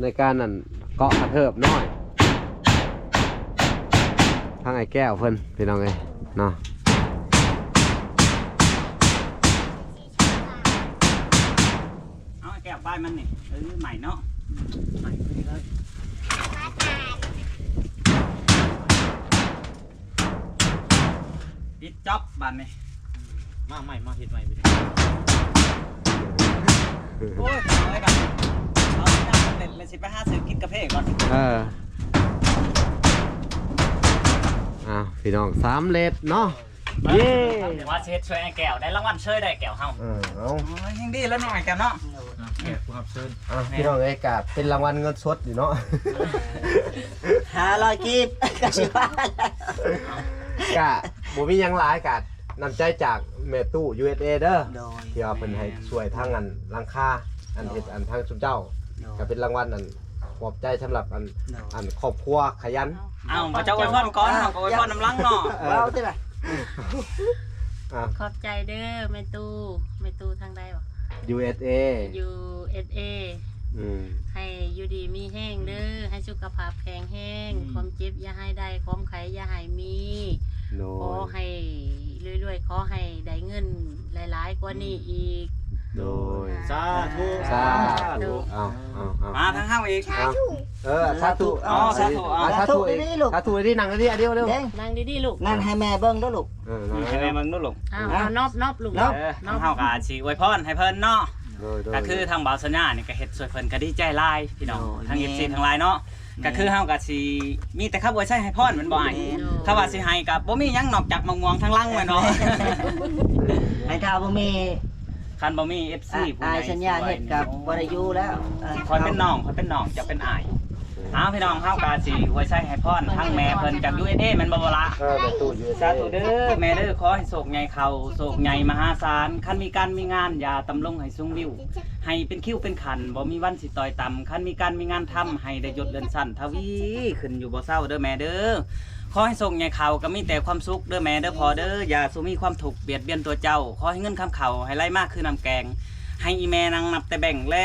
ในการนั่นเกาะกระเทิบน้อย ทางไอ้แก้วเพิ่นพี่น้องเอ้ยเนาะเอาไอ้แก้วบ้านมันนี่เออใหม่เนาะใหม่ไปเลยปิดจ็อบบ้านนี่มาใหม่มาเฮ็ดใหม่ไปดิโอ้ยเอาไว้กันเอาที่นั่ง เล่นเลยสิไปหาซื้อกินกาแฟก่อนเอออ้าวพี่น้องสามเลดเนาะ เย้ เดี๋ยวว่าเช็ดช่วยไอ้แก้วได้รางวัลเชยได้แก้วเฮาเออเอาโอ้ยยังดีแล้วหน่อยแก้วเนาะแขกผู้รับเชิญอะพี่น้องเอ้ยกาเป็นรางวัลเงินสดอยู่เนาะ หาลอยกีบก็สิว่ากะบ่มีหยังหลายกะนำใจจากแม่ตู้ USA เด้อโดยที่ว่าเพิ่นให้ช่วยทางอันหลังคาอันเฮ็ดอันทางสุเจ้าโดย ก็เป็นรางวัลอันปลอบใจสำหรับอันโดยอันครอบครัวขยันเอาพระเจ้าอวยพรก่อนเอาก็อวยพรน้ำลังเนาะเออเว้าติล่ะอะ ขอบใจเด้อแม่ตู้แม่ตู้ทางใดวะ USA USA อืม ให้อยู่ดีมีแห้งเด้อให้สุขภาพแข็งแห้งความเจ็บอย่าให้ได้ความไข้อย่าให้มีโดขอยให้รวยๆขอให้ได้เงินหลายๆ กว่านี้อีก โดย สาธุสาธุ เอาเอาเอามาทางห้างอีกเอาเออสาธุอ๋อสาธุอ๋อ สาธุอีกสาธุอีกนั่งดิอันเดียวเร็วเด้งนั่งดีๆลูกนั่นให้แม่เบิ่งเด้อลูกเออนั่งให้เร็แม่วมึงนู่นลูกอ้าวเอานอบนอบลูกนอบเออทางเฮาก็สิอวยพรให้เพิ่นเนาะโดยโดยก็คือทางบ่าวสัญญานี่ก็เฮ็ดสวยเพิ่นก็ดีใจหลายพี่น้องโอ้ยทางแม่ FC ทั้งหลายเนาะก็คือเฮาก็สิมีแต่คำอวยใช้ให้พรมันบ่อ้ายถ้าว่าสิให้ก็บ่มีหยังนอกจากมะม่วงทั้งลังแม่นเนาะให้ถ้าบ่มี คันบ่มี FC ผู้อายใดสัญญาเฮ็ดกับบ่ได้อยู่แล้วเออคอยเป็นน้องคอยเป็นน้องจะเป็นอ้ายอ้าวพี่น้องเฮาก็สิอวยใช้ให้พรทางแม่เพิ่นจาก USA แม่นบ่บ่ล่ะเออแม่ตู้ USA สาธุเด้อแม่เด้อขอให้โศกใหญ่เขาโศกใหญ่มหาศาลคันมีการมีงานอย่าตำลงให้สูงวิว ให้เป็นคิ้วเป็นขันบ่มีวันสิต่อยต่ำคันมีการมีงานทำให้ได้ยศเดือนสั้นทวีขึ้นอยู่บ่เศร้าเด้อแม่เด้อ ขอให้ส่งใหญ่เขาก็มีแต่ความสุขเด้อแม่เด้อพอเด้ออย่าสุมีความถูกข์เบียดเบียนตัวเจ้า ขอให้เงินคำเขาให้ไล่มากคือน้ำแกง ให้อีแม่นางนับแต่แบ่งแร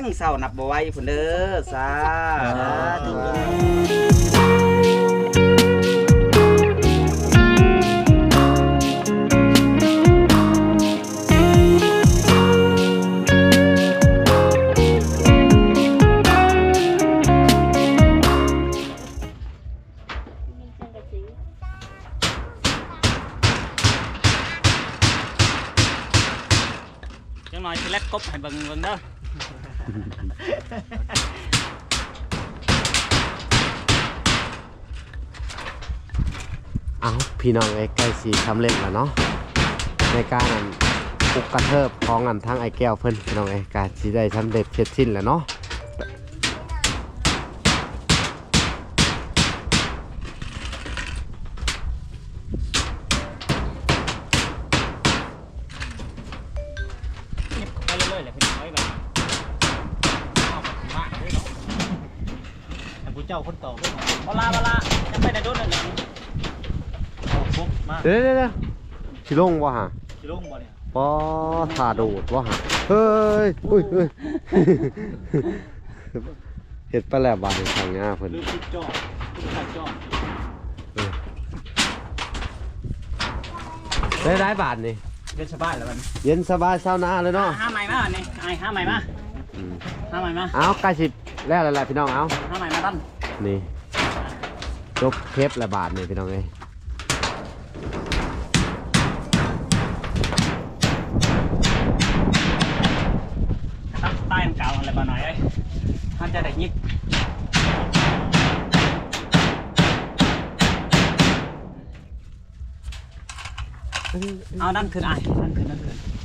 งเศร้านับบ่ไหวพุ่นเด้อสาสาธุ พี่น้องไอ้ใกล้สีสำเร็จแล้วเนาะในการอันปุกกระเทิบของอันทั้งไอ้แก้วเพิ่นพี่น้องไอ้การสีได้สำเร็จเสร็จสิ้นแล้วเนาะไปเรื่อยๆเลยพี่น้องเอ้ยแบบมาด้อเนาะแต่ผู้เจ้าคนต่อเพิ่น บ่ลาบ่ลาจะไปได้โดนนั่นแหละ เอาปุ๊บมา เดี๋ยวเดี๋ยวเดี๋ยวสิลงบ่ฮะสิลงบ่เนี่ยปอถาโดดบ่ฮะเฮ้ยอุ้ยเฮ้ยเฮ็ดไปแล้วบาดนี้ทางงาเพิ่นลืมปิดจอปิดขาดจอได้ได้บาทนี่เล่นสบายแล้วมันเย็นสบายเช้าหน้าเลยเนาะห้าใหม่มาอันนี่ไอ้ห้าใหม่มาอืมห้าใหม่มาเอาใกล้สิแล้วแล้วแหละพี่น้องเอาห้าใหม่มาตั้นนี่จบเทปละบาทนี่พี่น้องเอ้ย ยิบเอาดันขึ้นไอ้ดันขึ้นดันขึ้น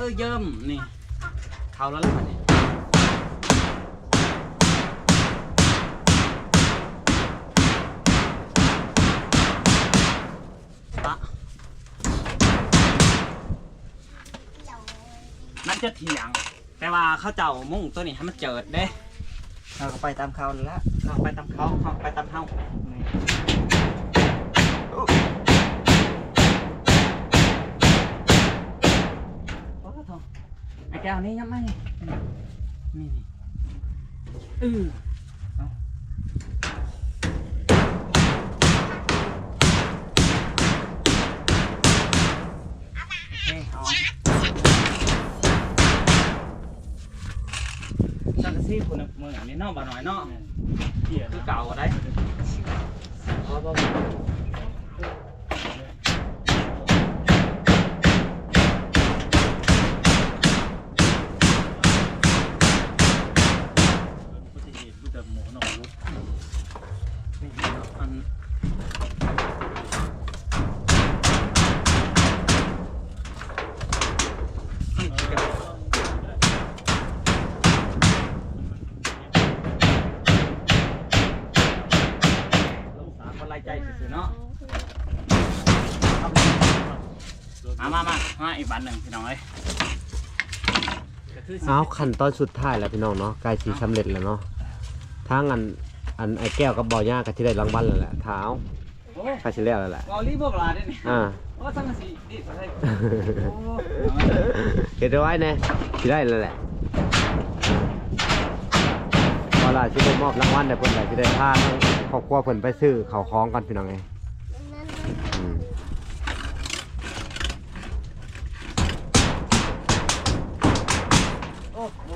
เอ้ยเยิ้มนี่เข้าแล้วล่ะบัดนี้ตะมันจะเถียง แต่ว่าเขาเจ้ามุ่งตัวนี้ให้มันเจิดเด้เราก็ไปตามเขาแล้วเขาไปตามเขาเขาไปตามเฮา ไอ้แก้วนี้ยังไม่นี่นี่เออเคเอาอะสังกะสีคุณน่ะมืออันนี้นาะบ่หน่อยเนาะเกี่ยคือเก่าได้พอพุท คนไล่ใจซื่อๆเนาะมามามามาอีกบันหนึ่งพี่น้องเอ้ยก็คือสิเอาขั้นตอนสุดท้ายแล้วพี่น้องเนาะใกล้สิสำเร็จแล้วเนาะทางอัน อันไอ้แก้วกับบ่อย่าก็สิได้รางวัลแล้วแหละเท้าโอ้ใกล้สิแล้วแล้วแหละ เกาหลีพวกลาได้นี่อ่า โอ้สังกะสีดีกว่าไทยโอ้เฮ็ดเอาไว้แน่สิได้แล้วแหละพอล่ะสิได้มอบรางวัลให้เพิ่นได้สิได้พาทั้งครอบครัวเพิ่นไปซื้อข้าวของกันพี่น้องเอ้ยอืม โอ้โห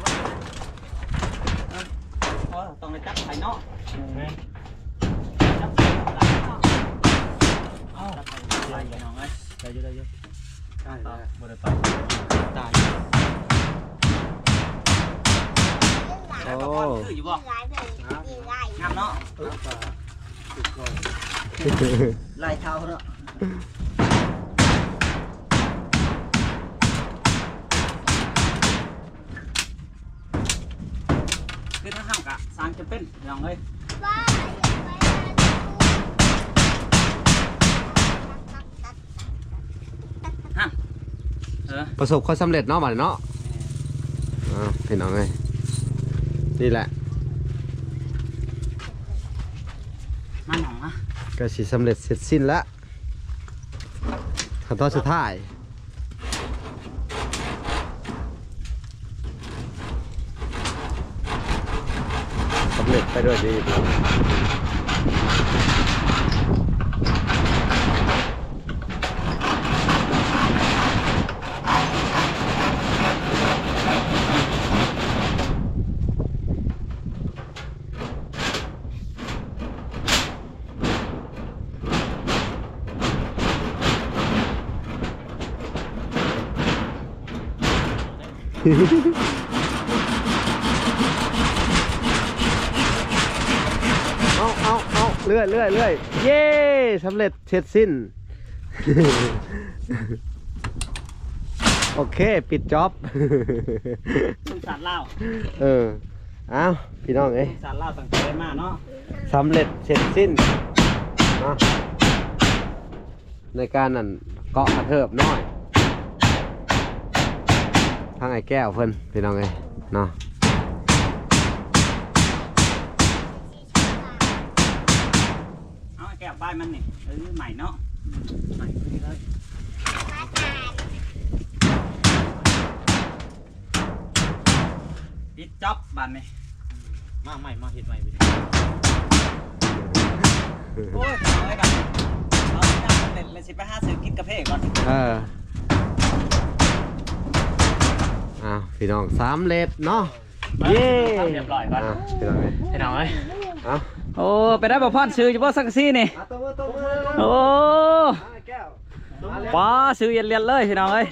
เออต้องไปจับไข่เนาะ แม่น จับไข่หลังเนาะเอ้าจับไข่ไล่พี่น้องเอ้ย ได้เยอะได้เยอะ ได้ต่อ บ่ได้ไป ตาย โอ้ แล้วก็พอดคืออยู่บ่งามเนาะ ไล่เท้าเนาะคือทั้งห้ามกะสร้างจะเป็นพี่น้องเอ้ยเออประสบความสำเร็จเนาะบัดนี้เนาะอ้าวพี่น้องเอ้ยนี่แหละ มาหนองอะ ก็สิสำเร็จเสร็จสิ้นแล้วขั้นตอนสุดท้าย สำเร็จไปด้วยดี เอาเอาเอาเลื่อยเลื่อยเลื่อยเย้สำเร็จเสร็จสิ้น โอเค ปิดจ็อบสุสานเล่าวเออ เอาพี่น้องเอ้ยสุสานเล่าวตั้งใจมาเนาะสำเร็จเสร็จสิ้นเนาะในการนั่นเกาะกระเทิบน้อย ทางไอ้แก้วเพิ่นพี่น้องเอ้ยเนาะเอาไอ้แก้วป้ายมันนี่เออใหม่เนาะใหม่นี่เลยปิดจ็อบบันนี่มาใหม่มาเฮ็ดใหม่ไปโอ้ยเอาไว้บันเอาไว้บันสำเร็จเลยสิไปห้าซื้อกินกาแฟก่อน เออ อ้าวพี่น้องสามเล็ดเนาะเย้เรียบร้อยก่อนาวพี่น้องเอ้ยให้น้องเอ้ยเอาโอ้ไปได้บ่พอนซื้ออยู่บ่สังกะสีนี่เอาตัวมือตัวมือโอ้ไอ้แก้วว้าซื้อเย็นเรียนเลยพี่น้องเอ้ย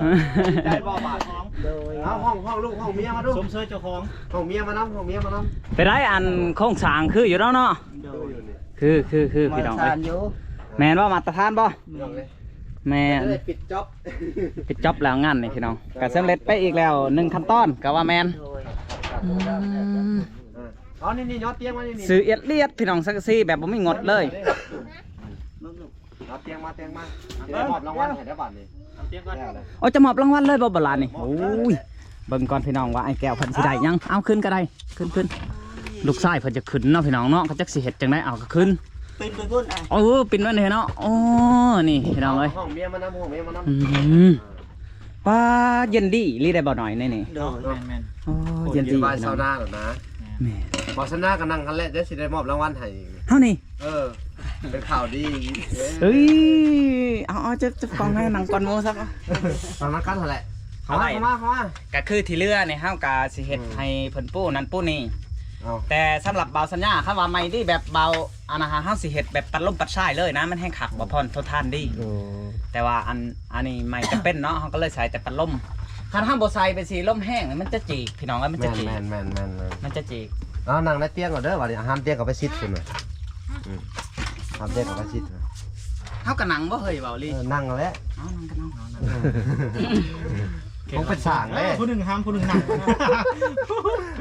เออได้บ่บาทโดยเอาห้องห้องลูกห้องเมียมาดูสมเสยเจ้าของห้องเมียมานํห้องเมียมานํไปได้อันโค้งสร้างคืออยู่แล้วเนาะโดดูยอยู่นี่คือคือคือมาพี่น้องทาเอ้ยนอยู่แม่นว่ามาตรฐานบ่พี่น้องเลย แม่น จะได้ปิดจ็อบปิดจ็อบแล้วงานนี่พี่น้องก็สำเร็จไปอีกแล้วหนึ่งขั้นตอนก็ว่าแม่นโดยอ๋อนี่นี่ยอดเตียงมานี่นี่ซื้อเอียดเลียดพี่น้องสักซี่แบบบ่มีงดเลยลูกยอดเตียงมาเตียงมาจะได้มอบรางวัลให้ได้บัตรนี่เอาเตรียมก่อนได้เลยโอ้จะมอบรางวัลเลยบ่บลานนี่โอ้ยเบิ่งก่อนพี่น้องว่าไอ้แก้วเพิ่นสิได้ยังเอาขึ้นก็ได้ขึ้นขึ้นลูกชายเพิ่นจะขึ้นเนาะพี่น้องเนาะเขาจักสิเฮ็ดจังไดเอาก็ขึ้นเป็นไปพุ่นอะโอ้ปิ่นไว้นี่เนาะโอ้นี่พี่น้องเอ้ยห้องเมียมานํห้องเมียมานํอืมป้าเย็นดีรีได้บ่หน่อยนี่นี่โดยแม่นแม่นโอ้เย็นดีดีบ้านพี่น้เซาองหน้าหรอนะแม่บอสนากันนั่งคันแรกเดี๋ยวสิได้มอบรางวัลให้อีกเฮานี่เออ เป็นข่าวดีเฮ้ยเอาเอาจะจะฟังให้หนังก่อนโมซักฟังนักกันเท่าไหร่เข้ามาเข้ามาเข้ามา ก็คือที่เรือนี่เฮากะสิเฮ็ดอืม ให้เพิ่นปู้นั่นปู้นี่ เอาแต่สำหรับเบาสัญญาคำว่าไม่ดีแบบเบา อันนะฮะเฮาสิเฮ็ดแบบปัดลมปัดชายเลยนะมันแห้งขักบ่พรทนทานดี โอ้แต่ว่าอันอันนี้ไม่จะเป็นเนาะเฮาก็เลยใส่แต่ปัดลมคันห้ามบ่ใส่เป็นสีลมแห้งมันจะจีกพี่น้องเอ้ยมันแมจะนจีกแมนแมนแมนแมนมันจะจีกเอานั่งในเตียงก่อนเด้อวันนี้ห้ามเตียงกับไปซิดคุณหน่อยอืมห้ามเตียงกับไปซิดหน่อยเฮาก็นั่งบ่เฮ้ยเบาลีเออนั่งแล้ว เอานั่งกันเนาะ ผมเป็นสางเลยผู้หนึ่งห้ามผู้หนึ่งหนัก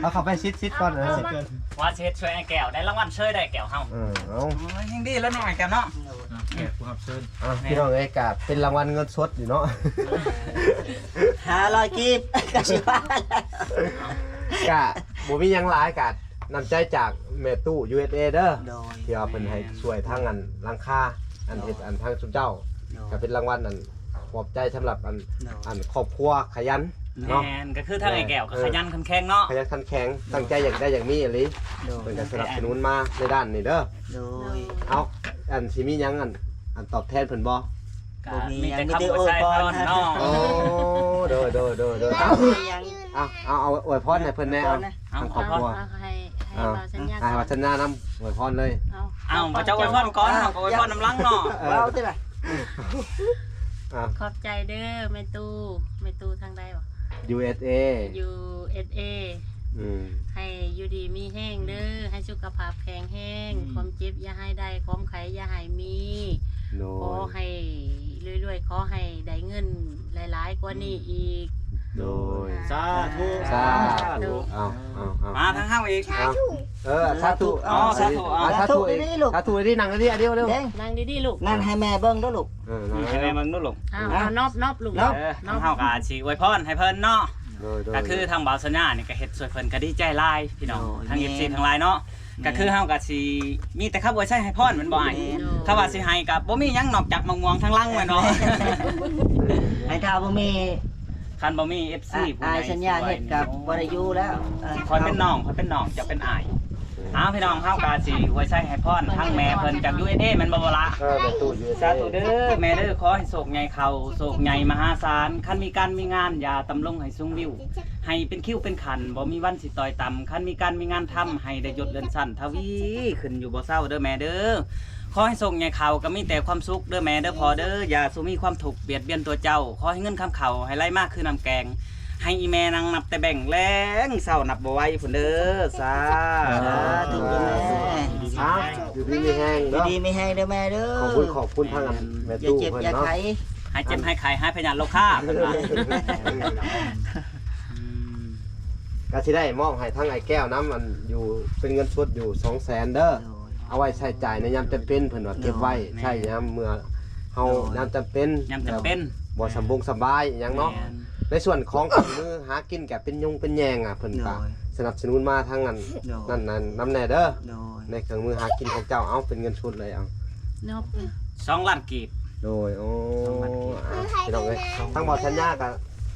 เอาเข้าไปซิดซิดก่อนเออเกินว่าสิเฮ็ดช่วยไอ้แก้วได้รางวัลเชยได้แก้วเฮาเออเอาโอ้ยยังดีแล้วหน่อยแก้วเนาะแขกผู้รับเชิญเอาพี่น้องเอ้ยกาเป็นรางวัลเงินสดอยู่เนาะหาลอยกีบก็สิว่ากะบ่มีหยังหลายกะนำใจจากแม่ตู้ USA เด้อโดยที่ว่าเพิ่นให้ช่วยทางอันหลังคาอันเฮ็ดอันทางสุเจ้าก็เป็นรางวัลอัน ปลอบใจสำหรับอันอันครอบครัวขยันแมเนาะ นก็คือทางไอ้แก้วก็ขยันขันแข็งเนาะ ขยันขันแข็งตั้งใจอยากได้อย่างนี้อะไรโดยเพิ่นก็สนับสนุนมาในด้านนี้เด้อโดย เอาอันสิมีหยังอันอันตอบแทนเพิ่นบ่ก็มีแต่คำอวยชัยพรเนาะโอ้โดยโดยโดยโดยเอายังเอาเอาเอาอวยพรให้เพิ่นแน่เอา เอาทางคขรออบพครรัวเอาให้ให้เอาเบาสัญญาอ่าวัฒนานำอวยพรเลย เอาเอาพระเจ้าอวยพรก่อนเอาก็อวยพรน้ำลังเนาะเออเราติล่ะ อ่าขอบใจเด้อแม่ตู้แม่ตู้ทางใดบ่ USA USA อืม ให้อยู่ดีมีแห้งเด้อให้สุขภาพแข็งแห้งความเจ็บอย่าให้ได้ความไข้อย่าให้มีโดขอยให้รวยๆขอให้ได้เงินหลายๆกว่านี้อีก โดย สาธุสาธุ เอาเอาเอามาทางห้างอีก เอาเออสาธุอ๋อสาธุเอาสาธุอีกสาธุอีกนั่งดิอันเดียวเร็วเด้งนั่งดีๆลูกนั่นให้แม่เบิ่งเด้อลูกเออนั่งให้แม่เบิ่งดูลูกอ้าวเอานอบนอบลูกนอบเออทางเฮาก็สิอวยพรให้เพิ่นเนาะโดยโดยก็คือทางบ่าวสัญญานี่ก็เฮ็ดช่วยเพิ่นก็ดีใจหลายพี่น้องโอ้ยทางแม่ FC ทางหลายเนาะก็คือเฮาก็สิมีแต่คำอวยชัยให้พรแมันบ่อ้ายถ้าว่าสิให้ก็บ่มีหยังนอกจากมะม่วงทางหลังแม่นบ่ให้ท้าวบ่มี คันบ่มี FC ผู้อาใดยสัญญาเฮ็ดกับบ่ได้อยู่แล้วคอยเป็นน้องคอยเป็นน้องจะเป็นอ้ายอ้าวพี่น้องเฮาก็สิอวยชัยให้พรทางแม่เพิ่นจาก USA แม่นบ่บ่ล่ะเออประตูอยู่สาธุเด้อแม่เด้อขอให้โศกใหญ่เขาโศกใหญ่มหาศาลคันมีการมีงานอย่าตำลงให้สูงวิว ให้เป็นคิ้วเป็นขันบ่มีวันสิต่อยต่ำคันมีการมีงานทำให้ได้ยศเลื่อนสั้นทวีขึ้นอยู่บ่เศร้าเด้อแม่เด้อ ขอให้ส่งใหญ่เขาก็มีแต่ความสุขเด้อแม่เด้อพอเด้ออย่าสุมีความถูกข์เบียดเบียนตัวเจ้า ขอให้เงินคำเขาให้ไหลมากคือน้ำแกง ให้อีแม่นั่งนับแต่แบ่งแรงเศร้านับบ่ไหวพุ่นเด้อสาสาธุแม่อ้าวอยู่ดีมีแห้งอยู่เนาะดีไม่แห้งเด้อแม่เด้อขอบคุณขอบคุณทางอันแม่อย่าตู้เจ็บเพิ่นอย่าเนาะไข้ให้เจ็บให้ไข้ให้พยานโลค่าเพิ่นว่าอืมก็สิได้มอบให้ทางไอ้แก้วน้ำมันอยู่เป็นเงินสดอยู่200,000เด้อ เอาไว้ใช้จ่ายในยามจำเป็นเพิ่นว่าเก็บไว้ใช้ยามเมื่อเฮายามจำเป็นยามจำเป็นบ่สำบงสบายอหยังเนาะแม่ในส่วนของเครื่องมือหากินก็เป็นยุงเป็นแยงอะเพิ่นโดก็ยสนับสนุนมาทางนั้นโดยนั่นนั่นน้ำแน่เด้อโดยในเครื่องมือหากินของเจ้าเอาเป็นเงินชุดเลยเอานอบสองล้านกีบโดยโอ้อะพี่น้องเอ้ยทั้งบ่สัญญากับ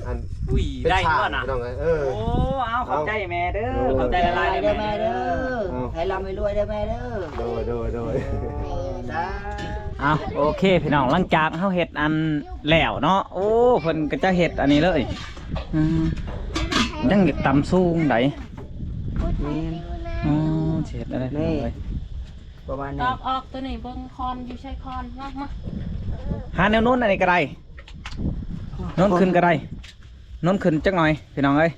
อัน อุ้ยเป็นได้ชาบ่ตินะพี่น้องเอ้ยเออ โอ้เอาขอบใจแม่เด้อขอบใจละลายเด้เด้ออแม่แม่เด้เด้ออ ให้ร่ำให้รวยเด้อแม่เด้อโดยโดยโดยจ้าเอาโอเคพี่น้องหลังจากเฮาเฮ็ดอันแล้วเนาะโอ้เพิ่นก็จะเฮ็ดอันนี้เลยอืมยังอยากตำสูงไดอ๋อสิเฮ็ดอะไรพี่น้องเอ้ยประมาณตนี้อบออกตัวนี้เบิ่งคอนอยู่ใช้คอนมากมาหาแนวโน้นอันนี้ก็ได้โน้นขึ้นก็ได้โน้นขึ้นจักหน่อยพี่น้องเอ้ย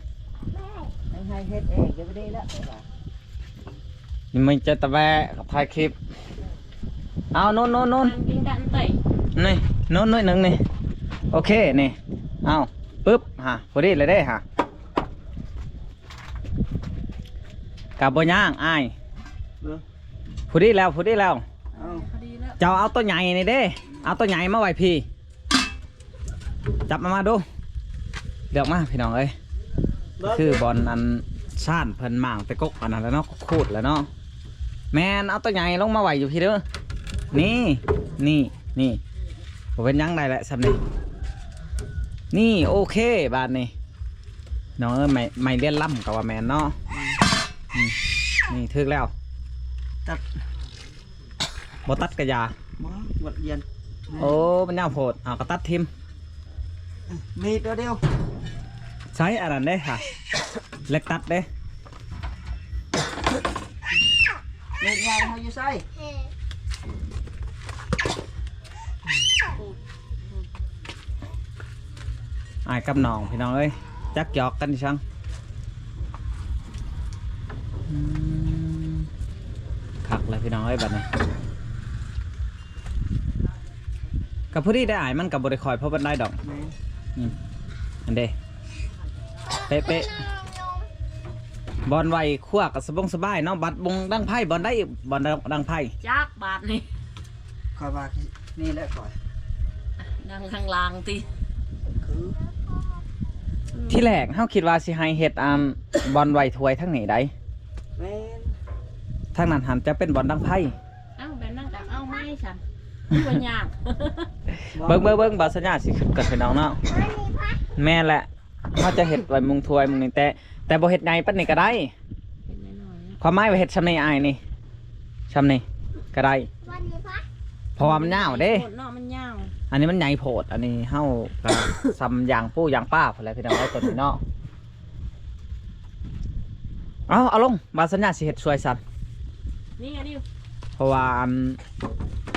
ให้เฮ็ดเองจะไม่ได้แล้วนี่มันจะตะแวะถ่ายคลิปเอาโน้นโน้นโน้นมันกินกันเตยนี่โน้นหน่อยหนึ่งนี่โอเคนี่เอาปึ๊บฮะพอดีเลยได้ฮะกับบ่ย่างอ้ายพอดีแล้วพอดีแล้วเอาพอดีแล้วเจ้าเอาตัวใหญ่นี่เด้ เอาตัวใหญ่มาไว้พี่ จับมามาดู เลือกมาพี่น้องเอ้ยคือบอลอันชาติเพิ่นหมางไปกกอันนั้นแล้วเนาะคูดแล้วเนาะแมนเอาตัวใหญ่ลงมาไว้อยู่พี่เด้อนี่นี่นี่ผมเป็นหยังได้แหละสำนี้นี่โอเคบาทนี่น้องเอ้ยไม่ไม่เลียนล่ำกับว่าแมนเนาะอืมนี่ถึกแล้วตัดบ่ตัดกระยาหมอหมดเย็นโอ้มันยาวโพดเอาก็ตัดทิม มีตัวเดียวใช้อันนั้นได้ค่ะ เล็กตัดเด้เล็กใหญ่เขาอยู่ใส่อายกับน้องพี่น้องเอ้ยจักหยอกกันดิชังอืมคักเลยพี่น้องเอ้ยบัดนี้กับผู้ที่ได้อายมันกับบริคอยเพราะบันได้ดอกแม่ อันเด้เป๊ะเป๊ะบอลไวคั่วกับสบงสบายเนาะบัดบงดังไพ่บอลได้บอลดังไพ่จักบาทนี่คอยว่านี่แหละก่อนดังทางลางติคือที่แรกเฮาคิดว่าสิให้เฮ็ดอันบอลไวถวยทั้งนี้ได้แม่นทั้งนั้นหันจะเป็นบอลดังไพ่เอ้าแบบนั้นก็เอาไม้ฉัน บ่ยากเบิ้งเบิ้งเบิ้งบาสัญญาสิขึ้นกับพี่น้องเนาะแม่นแหละเขาจะเห็ดไว้มุงถวยมุงนี่แต่แต่บ่เห็ดไงปันนี่ก็ได้เป็นน้อยๆความหมายว่าเห็ดชำในอายนี่ชำนี่ก็ได้เพราะว่ามันยาวเด้โคตรเนาะมันยาวอันนี้มันใหญ่โพด อันนี้เฮาก็ซำอย่างปู้อย่างป้าพุ่นแหละพี่น้องไอ้ตัวนี้เนาะเอาเอาลงบาสัญญาสิเห็ดช่วยสันนี่อันนี้เพราะว่าอันเ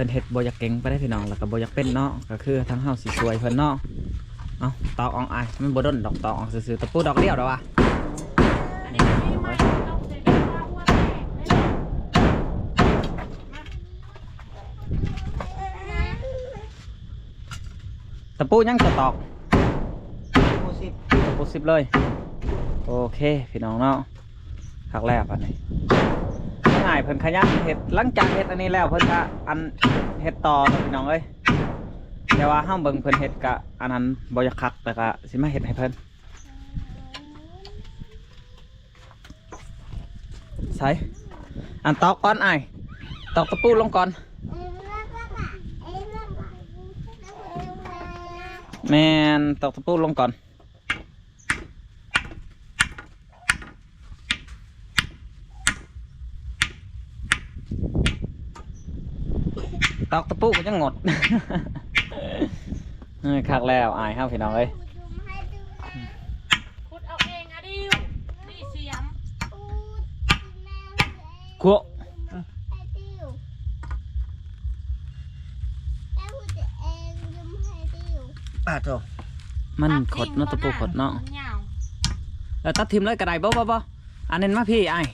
พิ่นเฮ็ดบ่อยากเก่งไปได้พี่น้องแล้วก็บ่อยากเป็นเนาะก็คือทั้งเฮาสิช่วยเพิ่นเนาะเอาตอกอองอายมันบ่ดนดอกตอกอองซื่อๆตะปูดอกเดียวดอกว่ะอันนี้อันนี้ไม่ต้องใส่กระเพราตะปูยังจะตอกตะปูสิบเลย โอเค พี่น้องเนาะครั้งแรกอันนี้ เพิ่นขยันเฮ็ดหลังจากเฮ็ดอันนี้แล้วเพิ่นก็อันเฮ็ดต่อเนาะพี่น้องเอ้ยแต่ว่าห้ามเบิ่งเพิ่นเฮ็ดก็อันนั้นบ่อยากคักแต่ก็สิมาเฮ็ดให้เพิ่นใส่อันตอกก่อนอ้ตอกตะปูลงก่อนแมนตอกตะปูลงก่อน ตอกตะปูก็ยังงดเออคักแล้วอายครับพี่น้องเอ้ยขุดเอาเองอะดิวนี่เสียมกัวป่าโตมันขดเนาะตะปูขดเนาะมันยาวเออตัดทิมเลยกระไดบ่บ่บ่อันนั้นมาพี่ไอ้าย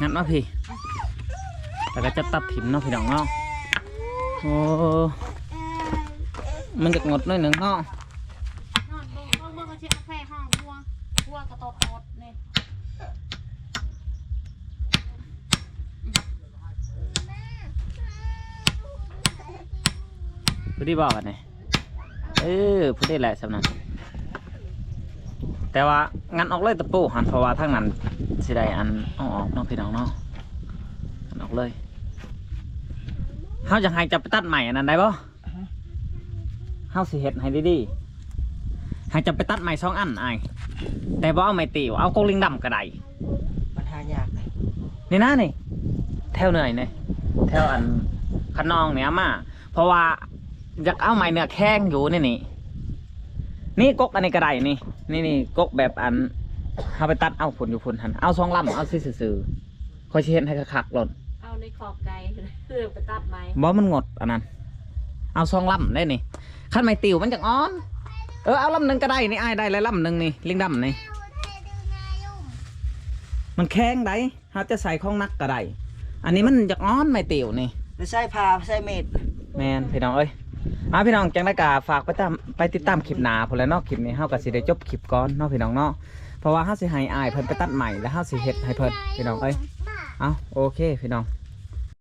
งั้นมาพี่ แล้วก็จะตัดทิมเนาะพี่น้องเนาะโอ้มันจะงดหน่อยหนึ่งเนาะนอนเบิ่งเบิ่งเบิ่งก็สิเอาแพร่ห้องวัววัวกระตดอดนี่ผู้ที่บอกกันนี่เออผู้ที่แหละสำนักแต่ว่างั้นออกเลยตะปูหันเพราะว่าทางนั้นสิได้อันเอาออกเนาะพี่น้องเนาะงันออก เลยเฮาจะให้จะไปตัดใหม่อันนั้นได้ปะเฮาสิเฮ็ดให้ดีๆให้จะไปตัดใหม่สองอันไอายแต่บ่เอาไม้ตีวเอากงลิงดำก็ได้ปัญหายากเลยนี่นะนี่แถวเหนื่อยเนี่ยแถวอันขนองเนี่ยมา เพราะว่าอยากเอาไม้เนื้อแข้งอยู่นี่นี่นี่กกอันนี้ก็ได้นี่ นี่นี่กกแบบอันเอาไปตัดเอาผลอยู่ผลหันเอาสองลำเอาซื่อๆคอยสิเห็นให้คักๆหล่นเอา ในขอบไก่เพื่อไปตัดไม้บ่มันงดอันนั้น เอาซองลำได้นี่ขั้นไม่ติวมันจังอ้อน เออเอาลำหนึ่งก็ได้นี่ไอ้ายได้แล้วลำหนึ่งนี่ลิงดำนี่มันแข็งได้ฮาจะใส่ของนักก็ได้อันนี้มันจังอ้อนไม่ติวนี่ไม่ใช่พาใช่เม็ดแมนพี่น้องเอ้ยอะพี่น้องจังได้กาฝากไปตามไปติดตามคลิปหน้าพุ่นแหล้วเนาะคลิปนี้เฮาก็สิได้จบคลิปก่อนเนาะพี่น้องเนาะเพราะว่าเฮาสิให้อายเพิ่นไปตัดใหม่แล้วเฮาสิเฮ็ดให้เพิ่นพี่น้องเอ้ยเอาโอเคพี่น้อง